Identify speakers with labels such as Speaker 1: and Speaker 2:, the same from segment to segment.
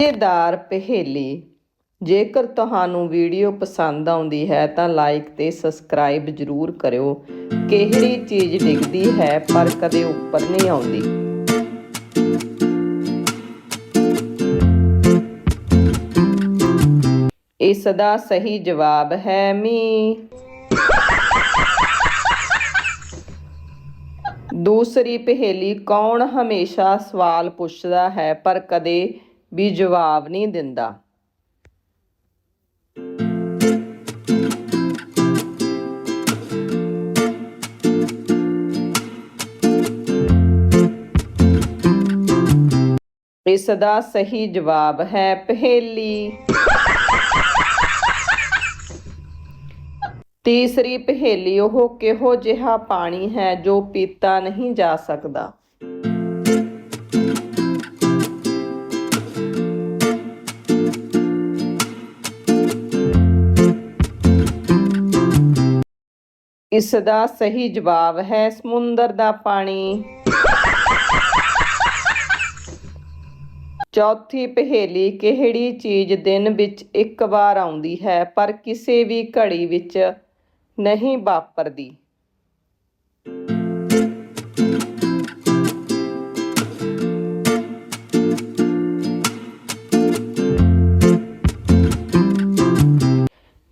Speaker 1: ਮਜ਼ੇਦਾਰ ਪਹੇਲੀ। ਜੇਕਰ ਤੁਹਾਨੂੰ ਵੀਡੀਓ ਪਸੰਦ ਆਉਂਦੀ ਹੈ, ਤਾਂ ਲਾਈਕ ਤੇ ਸਬਸਕ੍ਰਾਈਬ ਜ਼ਰੂਰ ਕਰਿਓ। ਕਿਹੜੀ ਚੀਜ਼ ਡਿੱਗਦੀ ਹੈ, ਪਰ ਕਦੇ ਉੱਪਰ ਨਹੀਂ ਆਉਂਦੀ। ਇਸ ਦਾ ਸਹੀ ਜਵਾਬ ਹੈ ਮੀ। ਦੂਸਰੀ ਪਹੇਲੀ, ਕੌਣ ਹਮੇਸ਼ਾ ਸਵਾਲ ਪੁੱਛਦਾ ਹੈ, ਪਰ ਕਦੇ ਵੀ ਜਵਾਬ ਨਹੀਂ ਦਿੰਦਾ। ਇਸ ਦਾ ਸਹੀ ਜਵਾਬ ਹੈ ਪਹੇਲੀ। ਤੀਸਰੀ ਪਹੇਲੀ, ਉਹ ਕਿਹੋ ਜਿਹਾ ਪਾਣੀ ਹੈ ਜੋ ਪੀਤਾ ਨਹੀਂ ਜਾ ਸਕਦਾ? ਇਸ ਦਾ ਸਹੀ ਜਵਾਬ ਹੈ ਸਮੁੰਦਰ ਦਾ ਪਾਣੀ। ਚੌਥੀ ਪਹੇਲੀ ਕਿਹੜੀ ਚੀਜ਼ ਦਿਨ ਵਿੱਚ ਇੱਕ ਵਾਰ ਆਉਂਦੀ ਹੈ, ਪਰ ਕਿਸੇ ਵੀ ਘੜੀ ਵਿੱਚ ਨਹੀਂ ਵਾਪਰਦੀ?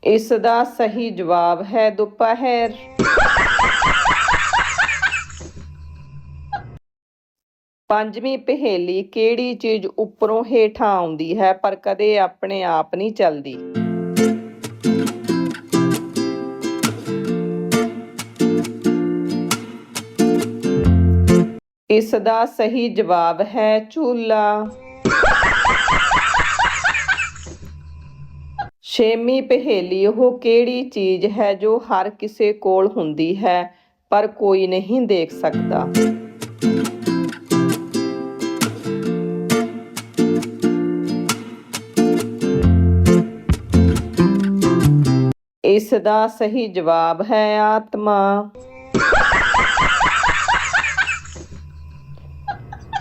Speaker 1: ਇਸ ਦਾ ਸਹੀ ਜਵਾਬ ਹੈ ਦੁਪਹਿਰ। ਪੰਜਵੀਂ ਪਹੇਲੀ ਕਿਹੜੀ ਚੀਜ਼ ਉੱਪਰੋਂ ਹੇਠਾਂ ਆਉਂਦੀ ਹੈ, ਪਰ ਕਦੇ ਆਪਣੇ ਆਪ ਨਹੀਂ ਚੱਲਦੀ? ਇਸ ਦਾ ਸਹੀ ਜਵਾਬ ਹੈ ਚੂਲਾ। ਛੇਵੀਂ ਪਹੇਲੀ ਉਹ ਕਿਹੜੀ ਚੀਜ਼ ਹੈ ਜੋ ਹਰ ਕਿਸੇ ਕੋਲ ਹੁੰਦੀ ਹੈ, ਪਰ ਕੋਈ ਨਹੀਂ ਦੇਖ ਸਕਦਾ? ਇਸ ਦਾ ਸਹੀ ਜਵਾਬ ਹੈ ਆਤਮਾ।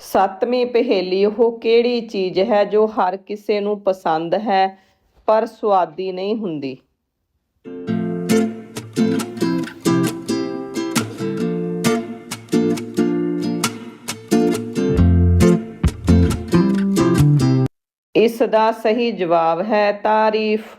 Speaker 1: ਸੱਤਵੀਂ ਪਹੇਲੀ ਉਹ ਕਿਹੜੀ ਚੀਜ਼ ਹੈ ਜੋ ਹਰ ਕਿਸੇ ਨੂੰ ਪਸੰਦ ਹੈ, ਪਰ ਸੁਆਦੀ ਨਹੀਂ ਹੁੰਦੀ? ਇਸ ਦਾ ਸਹੀ ਜਵਾਬ ਹੈ ਤਾਰੀਫ।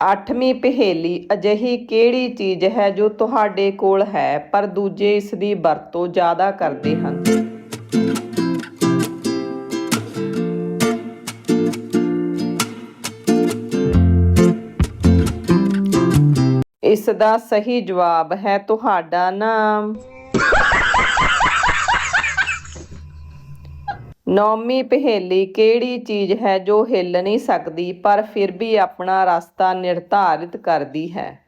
Speaker 1: ਅੱਠਵੀਂ ਪਹੇਲੀ ਅਜਿਹੀ ਕਿਹੜੀ ਚੀਜ਼ ਹੈ ਜੋ ਤੁਹਾਡੇ ਕੋਲ ਹੈ, ਪਰ ਦੂਜੇ ਇਸ ਦੀ ਵਰਤੋਂ ਜ਼ਿਆਦਾ ਕਰਦੇ ਹਨ? ਇਸ ਦਾ ਸਹੀ ਜਵਾਬ ਹੈ ਤੁਹਾਡਾ ਨਾਮ। ਨੌਮੀ ਪਹੇਲੀ ਕਿਹੜੀ ਚੀਜ਼ ਹੈ ਜੋ ਹਿੱਲ ਨਹੀਂ ਸਕਦੀ, ਪਰ ਫਿਰ ਵੀ ਆਪਣਾ ਰਸਤਾ ਨਿਰਧਾਰਿਤ ਕਰਦੀ ਹੈ?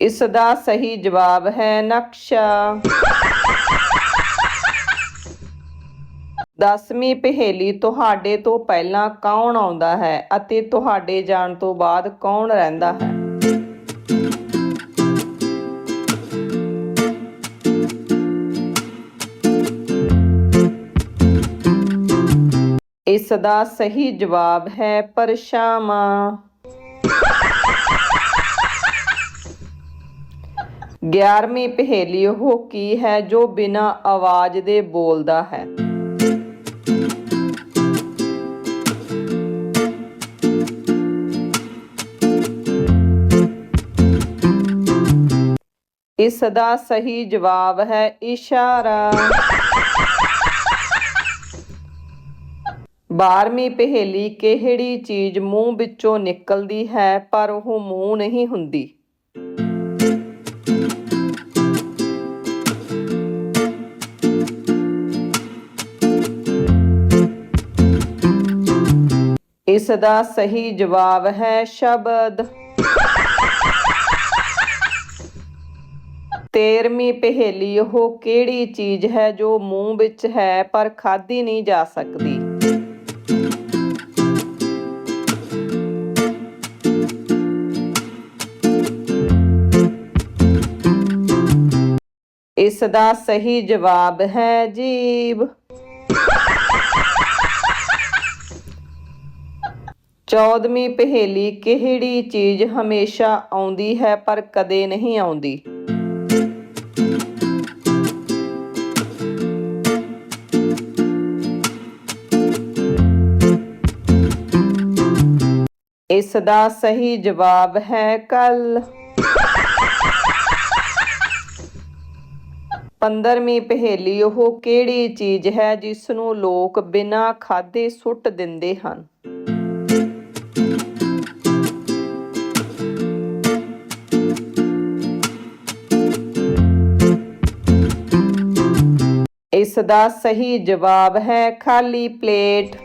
Speaker 1: ਇਸ ਦਾ ਸਹੀ ਜਵਾਬ ਹੈ ਨਕਸ਼ਾ। ਦਸਵੀਂ ਪਹੇਲੀ ਤੁਹਾਡੇ ਤੋਂ ਪਹਿਲਾਂ ਕੌਣ ਆਉਂਦਾ ਹੈ ਅਤੇ ਤੁਹਾਡੇ ਜਾਣ ਤੋਂ ਬਾਅਦ ਕੌਣ ਰਹਿੰਦਾ ਹੈ? ਇਸ ਦਾ ਸਹੀ ਜਵਾਬ ਹੈ ਪਰਛਾਵਾਂ ਗਿਆਰਵੀਂ ਪਹੇਲੀ ਉਹ ਕੀ ਹੈ ਜੋ ਬਿਨਾਂ ਆਵਾਜ਼ ਦੇ ਬੋਲਦਾ ਹੈ? ਇਸ ਦਾ ਸਹੀ ਜਵਾਬ ਹੈ ਇਸ਼ਾਰਾ। 12ਵੀਂ ਪਹੇਲੀ ਕਿਹੜੀ ਚੀਜ਼ ਮੂੰਹ ਵਿੱਚੋਂ ਨਿਕਲਦੀ ਹੈ, ਪਰ ਉਹ ਮੂੰਹ ਨਹੀਂ ਹੁੰਦੀ? ਇਸ ਦਾ ਸਹੀ ਜਵਾਬ ਹੈ ਸ਼ਬਦ। 13ਵੀਂ ਪਹੇਲੀ ਉਹ ਕਿਹੜੀ ਚੀਜ਼ ਹੈ ਜੋ ਮੂੰਹ ਵਿੱਚ ਹੈ ਪਰ ਖਾਧੀ ਨਹੀਂ ਜਾ ਸਕਦੀ? ਇਸ ਦਾ ਸਹੀ ਜਵਾਬ ਹੈ ਜੀਬ ਚੌਦਵੀਂ ਪਹੇਲੀ ਕਿਹੜੀ ਚੀਜ਼ ਹਮੇਸ਼ਾ ਆਉਂਦੀ ਹੈ ਪਰ ਕਦੇ ਨਹੀਂ ਆਉਂਦੀ? ਇਸ ਦਾ ਸਹੀ ਜਵਾਬ ਹੈ ਕੱਲ। 15ਵੀਂ ਪਹੇਲੀ ਉਹ ਕਿਹੜੀ ਚੀਜ਼ ਹੈ ਜਿਸ ਨੂੰ ਲੋਕ ਬਿਨਾਂ ਖਾਦੇ ਸੁੱਟ ਦਿੰਦੇ ਹਨ? ਇਸ ਦਾ ਸਹੀ ਜਵਾਬ ਹੈ ਖਾਲੀ ਪਲੇਟ।